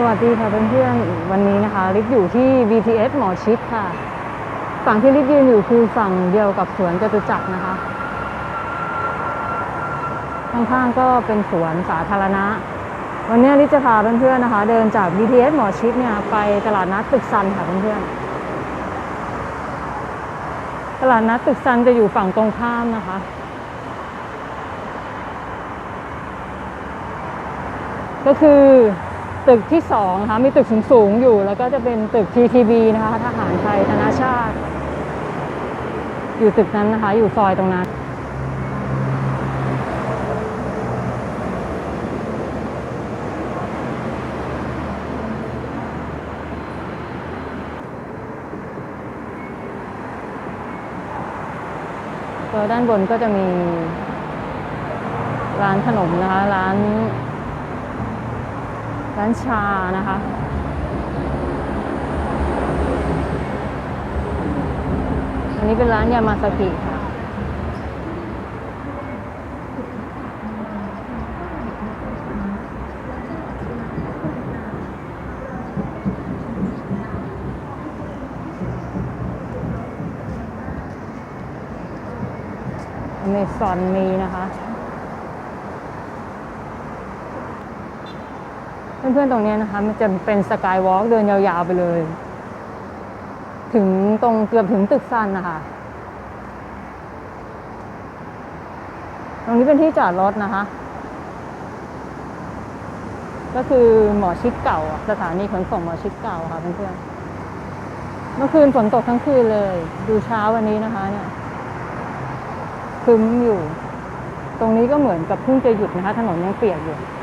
สวัสดีค่ะเพื่อนๆ วันนี้นะคะลิฟอยู่ที่ BTS หมอชิดค่ะ ฝั่งที่ลิฟยืนอยู่คือฝั่งเดียวกับสวนจตุจักรนะคะ ข้างๆก็เป็นสวนสาธารณะ วันนี้ลิฟจะพาเพื่อนๆนะคะ เดินจาก BTS หมอชิดเนี่ยไปตลาดนัดตึกซันค่ะเพื่อนๆ ตลาดนัดตึกซันจะอยู่ฝั่งตรงข้ามนะคะก็คือ ตึกที่สองนะคะมีตึกสูงๆอยู่ แล้วก็จะเป็นตึก TTB นะคะทหารไทยธนาชาติ อยู่ตึกนั้นนะคะ อยู่ซอยตรงนั้นตัวด้านบนก็จะมีร้านขนมนะคะ ร้าน ร้านชานะคะ อันนี้เป็นร้านยามาสกิค่ะเมซอนมีนะคะ เพื่อนๆตรงนี้นะคะ มันจะเป็นสกายวอล์กเดินยาวๆไปเลย ถึงตรงเกือบถึงตึกซันนะคะ ตรงนี้เป็นที่จอดรถนะคะ ก็คือหมอชิดเก่า สถานีขนส่งหมอชิดเก่าค่ะเพื่อนๆเมื่อคืนฝนตกทั้งคืนเลย ดูเช้าวันนี้นะคะเนี่ยคึ้มอยู่ ตรงนี้ก็เหมือนกับเพิ่งจะหยุดนะคะ ถนนยังเปียกอยู่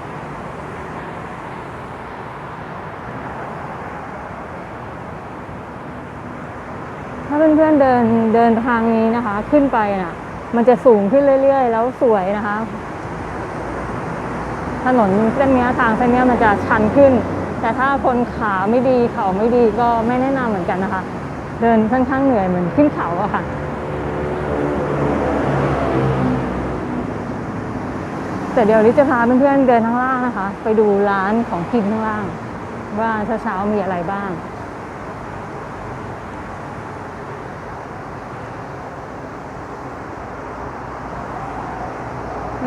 เพื่อนๆเดินเดินทางนี้นะคะ ขึ้นไปน่ะ มันจะสูงขึ้นเรื่อย ๆ แล้วสวยนะคะ ถนนเส้นนี้ทางเส้นนี้มันจะชันขึ้น แต่ถ้าคนขาไม่ดีเข่าไม่ดีก็ไม่แนะนำเหมือนกันนะคะ เดินค่อนข้างเหนื่อยเหมือนขึ้นเขาอะค่ะแต่เดี๋ยวลิซจะพาเพื่อนๆเดินข้างล่างนะคะ ไปดูร้านของกินข้างล่าง ว่าเช้าๆมีอะไรบ้าง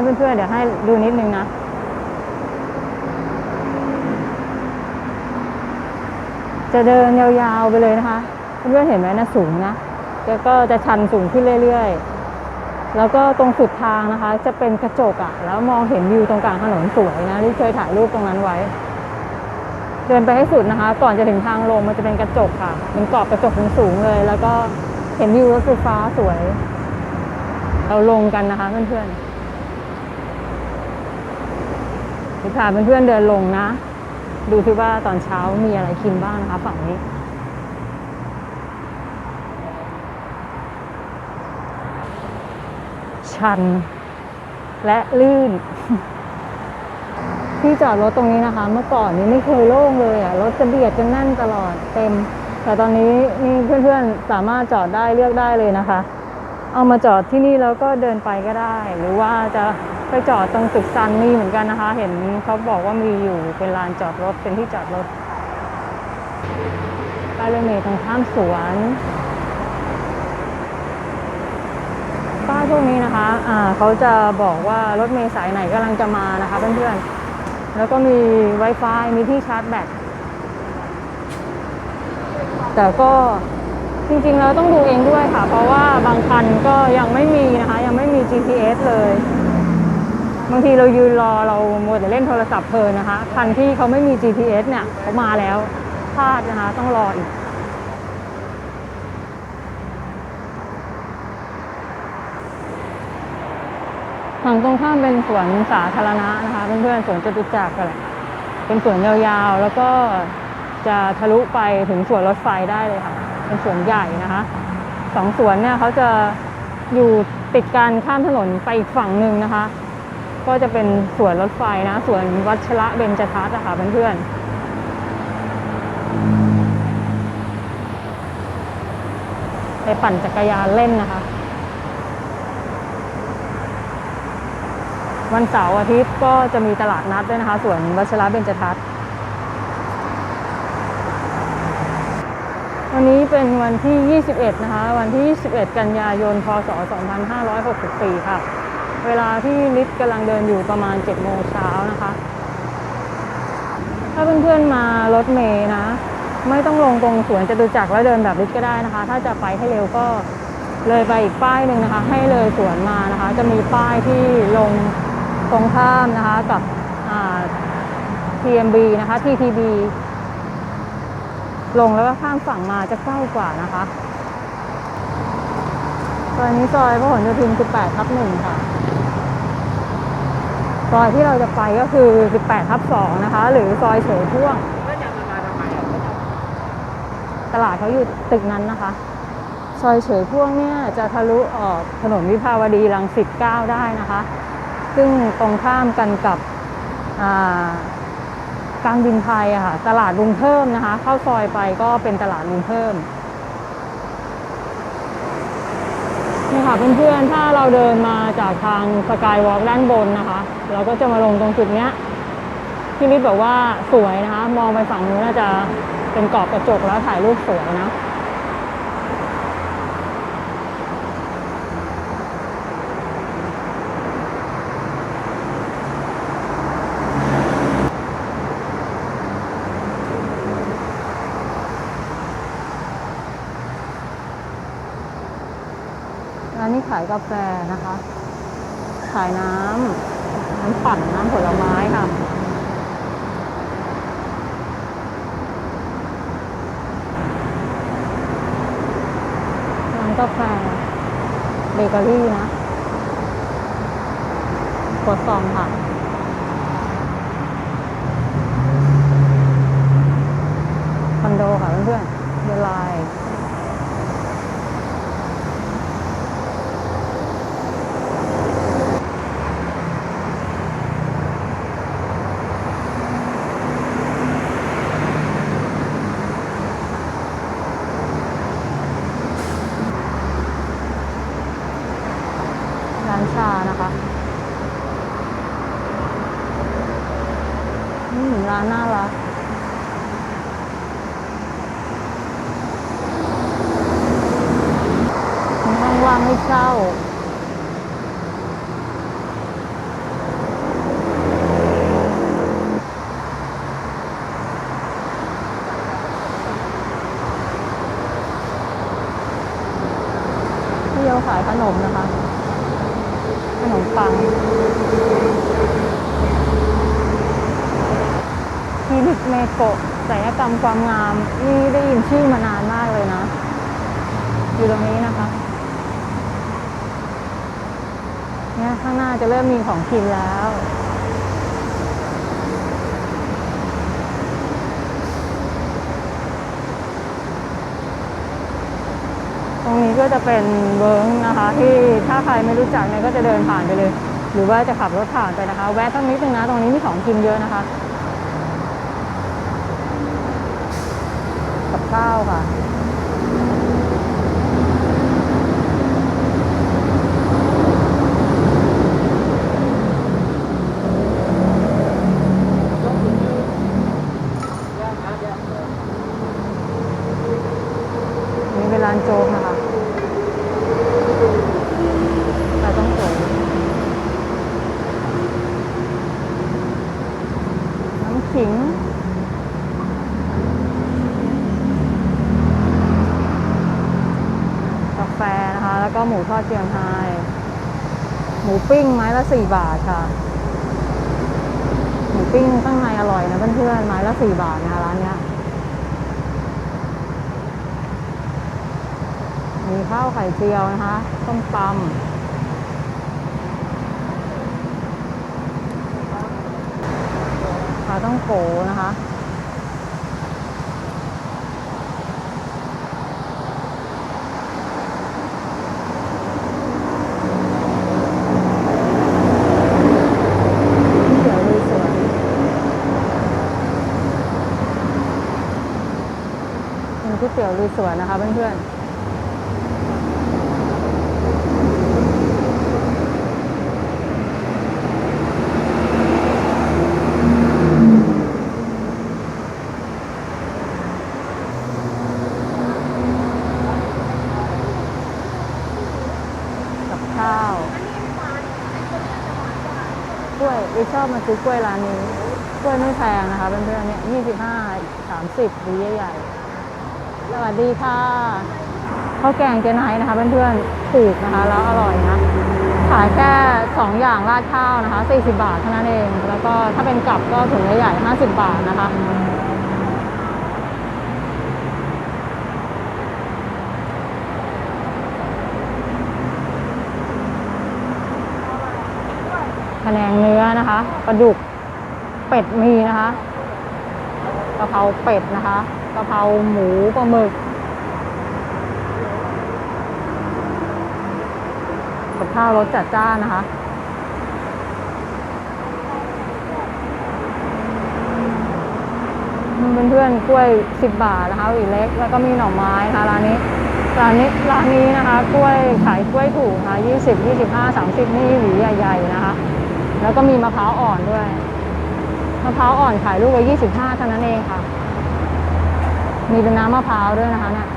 ให้เพื่อนๆเดี๋ยวให้ดูนิดนึงนะจะเดินยาวๆไปเลยนะคะ เพื่อนๆเห็นไหมนะสูงนะแล้วก็จะชันสูงขึ้นเรื่อยๆ แล้วก็ตรงสุดทางนะคะ จะเป็นกระจกอะแล้วมองเห็นวิวตรงกลางถนนสวยนะที่เคยถ่ายรูปตรงนั้นไว้ เดินไปให้สุดนะคะ ก่อนจะถึงทางลงมันจะเป็นกระจกค่ะเป็นกรอบกระจกสูงๆเลย แล้วก็เห็นวิวรถไฟฟ้าสวย เราลงกันนะคะเพื่อนๆ เดี๋ยว พาเพื่อนๆเดินลงนะ ดูที่ว่าตอนเช้ามีอะไรกินบ้างนะคะฝั่งนี้ชันและลื่น ที่จอดรถตรงนี้นะคะ เมื่อก่อนนี้ไม่เคยโล่งเลยอะรถจะเบียดกันแน่นตลอดเต็ม แต่ตอนนี้นี่เพื่อนๆสามารถจอดได้เลือกได้เลยนะคะ เอามาจอดที่นี่แล้วก็เดินไปก็ได้ หรือว่าจะ ไปจอดตรงตึกซันมี่เหมือนกันนะคะ เห็นเขาบอกว่ามีอยู่เป็นลานจอดรถเป็นที่จอดรถป้ายรถเมล์ตรงข้ามสวนป้ายพวกนี้นะคะอ่าเขาจะบอกว่ารถเมล์สายไหนกำลังจะมานะคะเพื่อนๆ แล้วก็มี Wi-Fi มีที่ชาร์จแบต แต่ก็จริงๆแล้วต้องดูเองด้วยค่ะ เพราะว่าบางคันก็ยังไม่มีนะคะ ยังไม่มี GPS เลย บางทีเรายืนรอเราโมัวแต่เล่นโทรศัพท์เพลินนะคะ คันที่เขาไม่มี GPS เนี่ยเขามาแล้วพลาดนะคะ ต้องรออีกฝั่งตรงข้ามเป็นสวนสาธารณะนะคะเพื่อนๆสวนจตุจักรกันแหละเป็นสวนยาวๆ แล้วก็จะทะลุไปถึงสวนรถไฟได้เลยค่ะ เป็นสวนใหญ่นะคะสองสวนเนี่ยเขาจะอยู่ติดกันข้ามถนนไปอีกฝั่งหนึ่งนะคะ ก็จะเป็นสวนรถไฟนะสวนวัชระเบญจทัศน์นะคะเพื่อนๆ ไปปั่นจักรยานเล่นนะคะ วันเสาร์อาทิตย์ก็จะมีตลาดนัดด้วยนะคะสวนวัชระเบญจทัศน์วันนี้เป็นวันที่ 21 นะคะ วันที่ 21 กันยายน พศ 2564 ค่ะ เวลาที่ลิศกำลังเดินอยู่ประมาณ7โมงเช้านะคะ ถ้าเพื่อนๆมารถเมย์นะ ไม่ต้องลงตรงสวนจตุจักรแล้วเดินแบบลิศก็ได้นะคะ ถ้าจะไปให้เร็วก็เลยไปอีกป้ายหนึ่งนะคะ ให้เลยสวนมานะคะ จะมีป้ายที่ลงตรงข้ามนะคะกับอ่า TMB นะคะ TTB ลงแล้วก็ข้ามฝั่งมาจะใกล้กว่านะคะ ซอยนี้ซอยพหลโยธิน 18ทับหนึ่งค่ะ ซอยที่เราจะไปก็คือ 18ทับ2นะคะ หรือซอยเฉยพ่วง ตลาดเขาอยู่ตึกนั้นนะคะ ซอยเฉยพ่วงเนี่ยจะทะลุออกถนนวิภาวดีรังสิต9ได้นะคะ ซึ่งตรงข้ามกันกับอ่าการบินไทยอะค่ะ ตลาดลุงเพิ่มนะคะ เข้าซอยไปก็เป็นตลาดลุงเพิ่ม นี่ค่ะเพื่อนๆ ถ้าเราเดินมาจากทางสกายวอล์กด้านบนนะคะ เราก็จะมาลงตรงจุดเนี้ยพี่นิดบอกว่าสวยนะคะ มองไปฝั่งนู้นน่าจะเป็นกรอบกระจกแล้วถ่ายรูปสวยนะ ร้านนี้ขายกาแฟนะคะ ขายน้ำน้ำปั่นน้ำผลไม้ค่ะ ร้านกาแฟเบเกอรี่นะกดซองค่ะคอนโดค่ะเพื่อนๆเดลาย ร้านนะคะนี่ร้านน่ารัก มีห้องว่างให้เช่า ที่เขาขายขนมนะคะ ขนมปังคลินิกเม โกะศัลกรรมความงาม นี่ได้ยินชื่อมานานมากเลยนะ อยู่ตรงนี้นะคะเนี่ยข้างหน้าจะเริ่มมีของกินแล้วตรงนี้ก็จะเป็นเวิร์กนะคะ ที่ถ้าใครไม่รู้จักเนี่ยก็จะเดินผ่านไปเลย หรือว่าจะขับรถผ่านไปนะคะ แวะสักนิดนึงนะ ตรงนี้มีของกินเยอะนะคะ กับ ข้าวค่ะ นี่เป็นร้านโจ๊กนะคะแต่ต้องสวยน้ำขิง กาแฟนะคะ แล้วก็หมู ทอดเจียงไฮ้หมูปิ้งไม้ละสี่บาทค่ะ หมูปิ้งข้างในอร่อยนะเพื่อนๆไม้ละสี่บาทนะคะร้านเนี้ยมีข้าวไข่เจียวนะคะต้มตำปลาต้องโกนะคะ เนก๋วยเตี๋ยวลุยสวนนะคะเพื่อนๆกับข้าวกล้วยเอชอบมาซื้อกล้วยร้านนี้ กล้วยไม่แพงนะคะเพื่อนๆเนี่ยยี่สิบห้าสามสิบดีใหญ่ วัสดีค่ะข้าวแกงเจนไฮนะคะเพื่อนๆถูกนะคะแล้วอร่อยนะขายแค่สองอย่างราดข้าวนะคะ 40 บาทเท่านั้นเอง แล้วก็ถ้าเป็นกับก็ถุงใหญ่ๆ50 บาทนะคะแผนงเนื้อนะคะปลาดุกเป็ดมีนะคะกะเพราเป็ดนะคะะเพราหมูปลาหมึกกับข้าวรสจัดจ้านนะคะเพื่อนๆกล้วย10บบาทนะคะหวีเล็กแล้วก็มีหน่อไม้นะคะร้านนี้ร้านนี้ร้านนี้นะคะกล้วยขายกล้วยถูกค่ะ20 25 30นี่หวีใหญ่ๆนะคะ แล้วก็มีมะพร้าวอ่อนด้วยมะพร้าวอ่อนขายลูกละ25เท่านั้นเองค่ะ มีเป็นน้ำมะพร้าวด้วยนะคะเนี่ย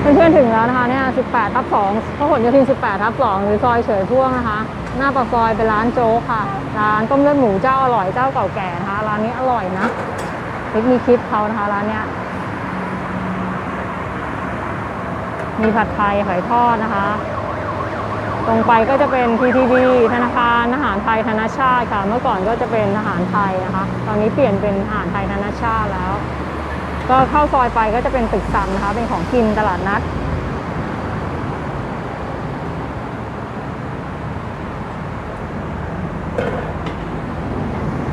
เพื่อนๆถึงแล้วนะคะเนี่ย 18 ทับ2พหลโยธิน 18 ทับ 2 หรือซอยเฉยพ่วงนะคะ หน้าปากซอยเป็นร้านโจ๊กค่ะ ร้านต้มเลือดหมูเจ้าอร่อยเจ้าเก่าแก่นะคะ ร้านนี้อร่อยนะคลิปมีคลิปเขานะคะร้านเนี้ย มีผัดไทยหอยทอดนะคะ ตรงไปก็จะเป็น TTB ธนาคารอาหารไทยธนชาติค่ะ เมื่อก่อนก็จะเป็นอาหารไทยนะคะ ตอนนี้เปลี่ยนเป็นอาหารไทยธนชาติแล้ว ก็เข้าซอยไปก็จะเป็นตึกซ้ำนะคะ เป็นของกินตลาดนัด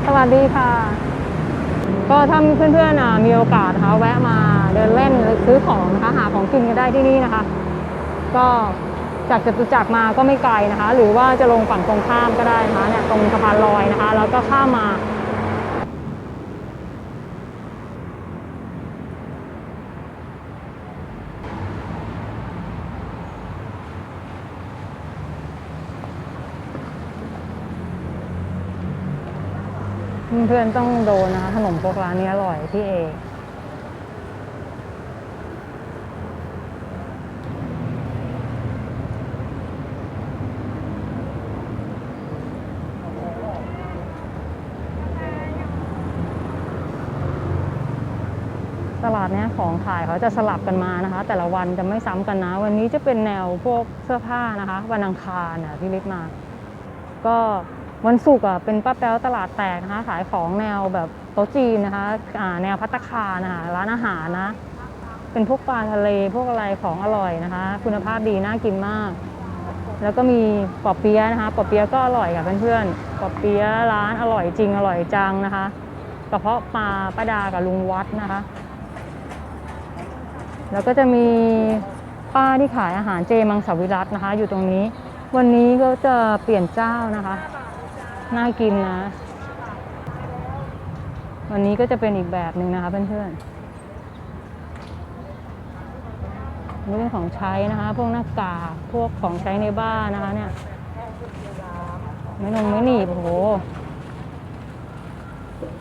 สวัสดีค่ะ ก็ถ้าเพื่อนๆมีโอกาสนะคะแวะมาเดินเล่นหรือซื้อของนะคะหาของกินกันได้ที่นี่นะคะ ก็ จากจตุจักรมาก็ไม่ไกลนะคะ หรือว่าจะลงฝั่งตรงข้ามก็ได้นะคะเนี่ยตรงสะพานลอยนะคะ แล้วก็ข้ามมาเพื่อนต้องโดนนะคะขนมพวกร้านนี้อร่อยพี่เอ ตลาดเนี้ยของขายเขาจะสลับกันมานะคะ แต่ละวันจะไม่ซ้ำกันนะ วันนี้จะเป็นแนวพวกเสื้อผ้านะคะ วันอังคารน่ะที่ลิศมา ก็วันศุกร์อะเป็นป้าแป๊วตลาดแตกนะคะขายของแนวแบบโต๊ะจีนนะคะอ่าแนวพัตตาคานะคะร้านอาหารนะ เป็นพวกปลาทะเลพวกอะไรของอร่อยนะคะ คุณภาพดีน่ากินมาก แล้วก็มีปอเปี๊ยะนะคะปอเปี๊ยะก็อร่อยค่ะเพื่อนๆปอเปี๊ยะร้านอร่อยจริงอร่อยจังนะคะกระเพาะปลาป้าดากับลุงวัดนะคะ แล้วก็จะมีป้าที่ขายอาหารเจมังสวิรัตนะคะ อยู่ตรงนี้ วันนี้ก็จะเปลี่ยนเจ้านะคะ น่ากินนะ วันนี้ก็จะเป็นอีกแบบหนึ่งนะคะเพื่อนๆนี่เป็นของใช้นะคะ พวกหน้ากากพวกของใช้ในบ้านนะคะเนี่ยไม่นงไม่หนีบโอ้โห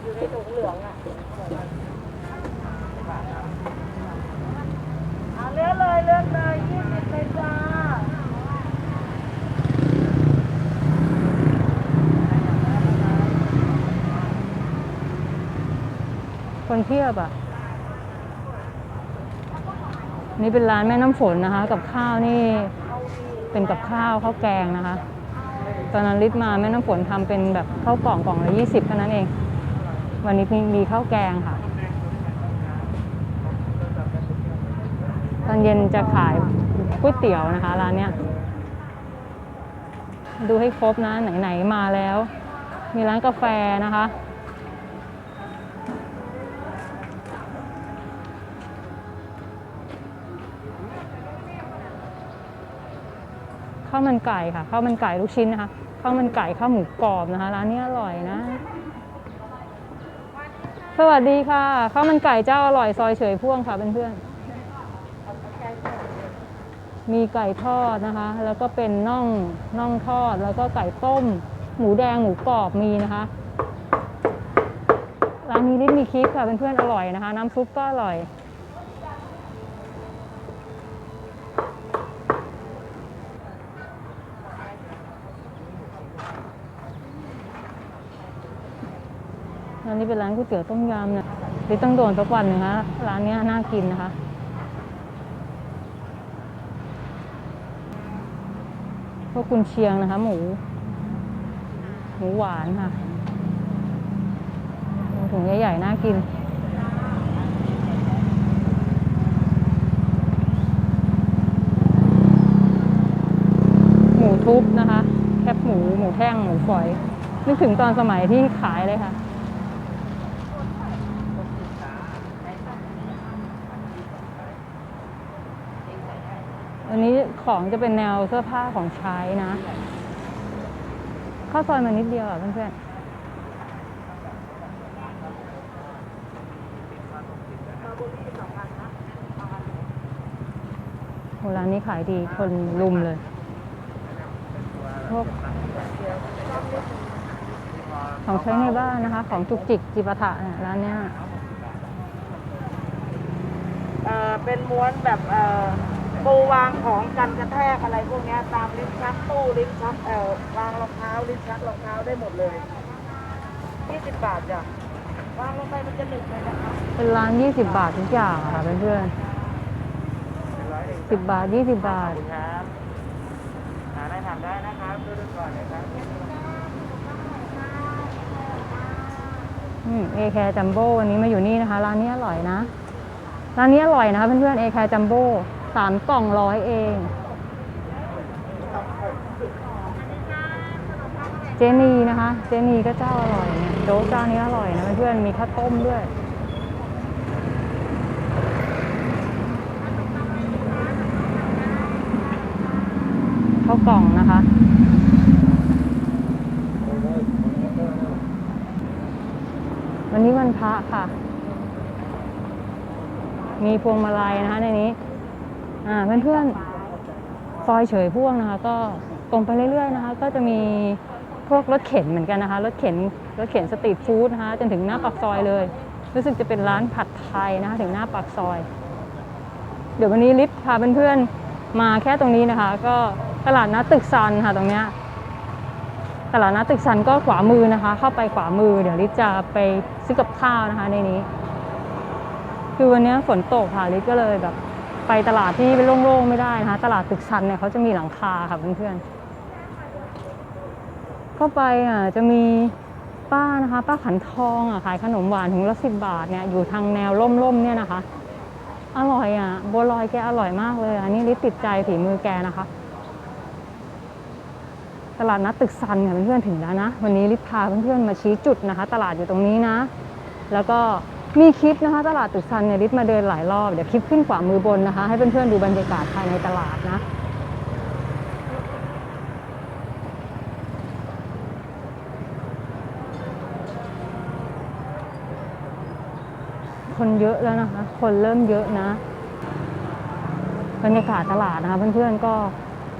อยู่ในถุงเหลือาเลือกเลยยี่สิบเลยจ้าคนเทียบอะ นี่เป็นร้านแม่น้ำฝนนะคะ กับข้าวนี่เป็นกับข้าวข้าวแกงนะคะ ตอนนั้นลิศมาแม่น้ำฝนทำเป็นแบบข้าวกล่องกล่องละยี่สิบเท่านั้นเอง วันนี้มีข้าวแกงค่ะ อนเย็นจะขายก๋วยเตี๋ยวนะคะร้านเนี้ยดูให้ครบนะไหนๆมาแล้ว มีร้านกาแฟนะคะ ข้าวมันไก่ค่ะข้าวมันไก่ลูกชิ้นนะคะข้าวมันไก่ข้าวหมูกรอบนะคะร้านนี้อร่อยนะ สวัสดีค่ะข้าวมันไก่เจ้าอร่อยซอยเฉยพ่วงค่ะเพื่อนๆ มีไก่ทอดนะคะ แล้วก็เป็นน่องน่องทอด แล้วก็ไก่ต้ม หมูแดงหมูกรอบมีนะคะ ร้านนี้ริบมีคลิปค่ะเเพื่อนๆอร่อยนะคะ น้ำซุปก็อร่อยร้านนี้เป็นร้านก๋วยเตี๋ยวต้มยำเนี่ยดิต้องโดนสักวันหนึ่งนะร้านนี้น่ากินนะคะ วกกุนเชียงนะคะ หมู หมูหวานค่ะถุงใหญ่ๆน่ากินหมูทุบนะคะ แคบหมู หมูแท่ง หมูฝอย นึกถึงตอนสมัยที่ขายเลยค่ะ อันนี้ ของจะเป็นแนวเสื้อผ้าของใช้นะ เข้าซอยมานิดเดียวอะเพื่อนๆโหร้านนี้ขายดีคนลุมเลย พวกของใช้ในบ้านนะคะ ของจุกจิกจิปาถะเนี่ยร้านเนี้ย เอ่อ เป็นม้วนแบบ เอ่อ ปูวางของกันกระแทกอะไรพวกเนี้ยตามลิ้นชักตู้ลิ้นชักเอ่อวางรองเท้าลิ้นชักรองเท้าได้หมดเลย20บาทจ้ะวางลงไปมันจะหนึบเลยนะคะเป็นร้าน20 บาททุกอย่างอะค่ะเพื่อนๆ10บาท20บาท ครับหาได้ทำได้นะครับดูดูก่อนเลยครับอืมเอแคร์จัมโบ้วันนี้มาอยู่นี่นะคะ ร้านนี้อร่อยนะ ร้านนี้อร่อยนะคะเพื่อนๆเอแคร์จัมโบ้ สามกล่องร้อยเอง เจนีนะคะ เจนีก็เจ้าอร่อยเนี่ยโจ๊กเจ้านี้อร่อยนะเพื่อนมีข้าวต้มด้วยข้าวกล่องนะคะ วันนี้วันพระค่ะ มีพวงมาลัยนะคะในนี้ อ่าเพื่อนๆซอยเฉยพ่วงนะคะ ก็ตรงไปเรื่อยๆนะคะ ก็จะมีพวกรถเข็นเหมือนกันนะคะ รถเข็นรถเข็นสตรีทฟู้ดนะคะจนถึงหน้าปากซอยเลย รู้สึกจะเป็นร้านผัดไทยนะคะ ถึงหน้าปากซอย เดี๋ยววันนี้ลิฟพาเพื่อนๆมาแค่ตรงนี้นะคะ ก็ตลาดนัดตึกซันค่ะตรงเนี้ยตลาดนัดตึกซันก็ขวามือนะคะ เข้าไปขวามือ เดี๋ยวลิศจะไปซื้อกับข้าวนะคะในนี้ คือวันนี้ฝนตกค่ะลิศก็เลยแบบ ไปตลาดที่เป็นโล่งๆไม่ได้นะคะ ตลาดตึกซันเนี่ยเขาจะมีหลังคาค่ะเพื่อนๆเข้าไปอะจะมีป้านะคะ ป้าขันทองอะขายขนมหวานถุงละสิบบาทเนี่ยอยู่ทางแนวร่มๆเนี่ยนะคะ อร่อยอะบัวลอยแกอร่อยมากเลยอะนี่ลิศติดใจฝีมือแกนะคะ ตลาดนัดตึกซันค่ะเพื่อนๆถึงแล้วนะ วันนี้ลิศพาเพื่อนๆมาชี้จุดนะคะ ตลาดอยู่ตรงนี้นะ แล้วก็ มีคลิปนะคะตลาดตึกซันเนี่ยลิศมาเดินหลายรอบ เดี๋ยวคลิปขึ้นขวามือบนนะคะ ให้เพื่อนๆดูบรรยากาศภายในตลาดนะคนเยอะแล้วนะคะ คนเริ่มเยอะนะ บรรยากาศตลาดนะคะ เพื่อนๆก็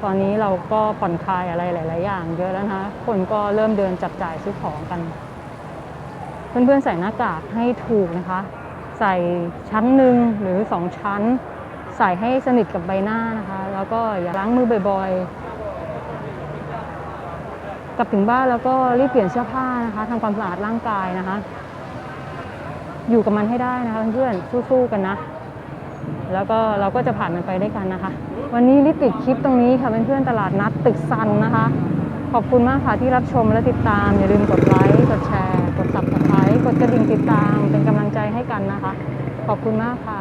ตอนนี้เราก็ผ่อนคลายอะไรหลาย ๆ อย่าง เยอะแล้วนะคะ คนก็เริ่มเดินจับจ่ายซื้อของกัน เพื่อนๆใส่หน้ากากให้ถูกนะคะ ใส่ชั้นหนึ่งหรือสองชั้น ใส่ให้สนิทกับใบหน้านะคะ แล้วก็อย่าล้างมือบ่อยๆ กลับถึงบ้านแล้วก็รีบเปลี่ยนเสื้อผ้านะคะทำความสะอาดร่างกายนะคะ อยู่กับมันให้ได้นะคะเพื่อนๆสู้ๆกันนะ แล้วก็เราก็จะผ่านมันไปด้วยกันนะคะ วันนี้ลิปปิดคลิปตรงนี้ค่ะเพื่อนๆตลาดนัดตึกซันนะคะขอบคุณมากค่ะที่รับชมและติดตาม อย่าลืมกดไลค์ กดแชร์ กด subscribe กดกระดิ่งติดตามเป็นกำลังใจให้กันนะคะ ขอบคุณมากค่ะ